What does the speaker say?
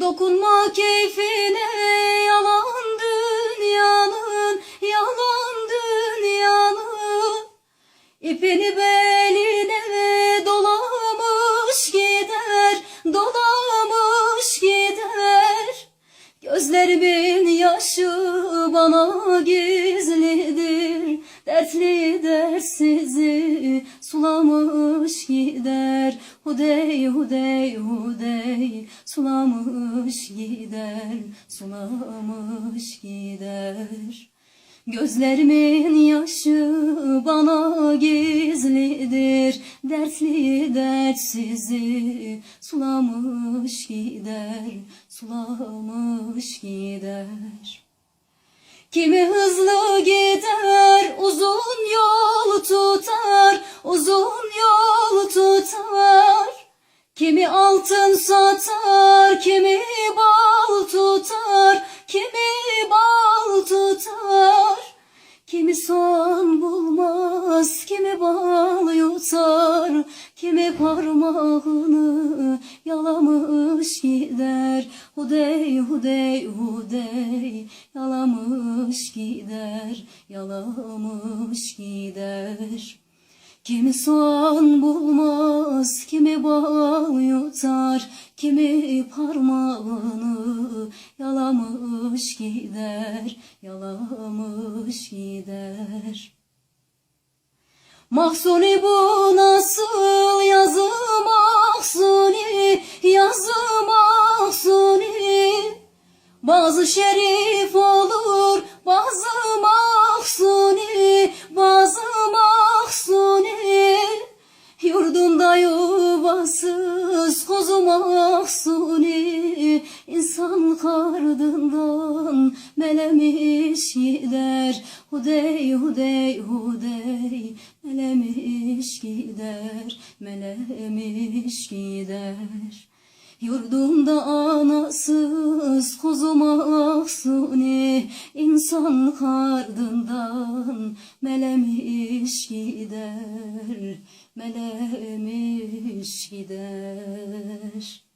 Dokunma keyfine yalan dünyanın, yalan dünyanın. İpini beline dolamış gider, dolamış gider. Gözlerimin yaşı bana gizlidir, dertli dertsizi sulamış gider. Hudey hudey hudey sulamış gider, sulamış gider. Gözlerimin yaşı bana gizlidir, dertli dertsizi sulamış gider, sulamış gider. Kimi hızlı gider, kimi parmağını yalamış gider. Hudey, hudey, hudey, yalamış gider, yalamış gider. Kimi soğan bulmaz, kimi bal yutar, kimi parmağını yalamış gider, yalamış gider. Mahsuni bu nasıl Bazı şerif olur, bazı mahsuni, bazı mahsuni. Yurdunda yuvasız kuzu mahsuni. İnsan kardından melemiş gider. Hudey, hudey, hudey, melemiş gider, melemiş gider. Yurdumda anasız Taşan ardından melemiş gider, melemiş gider.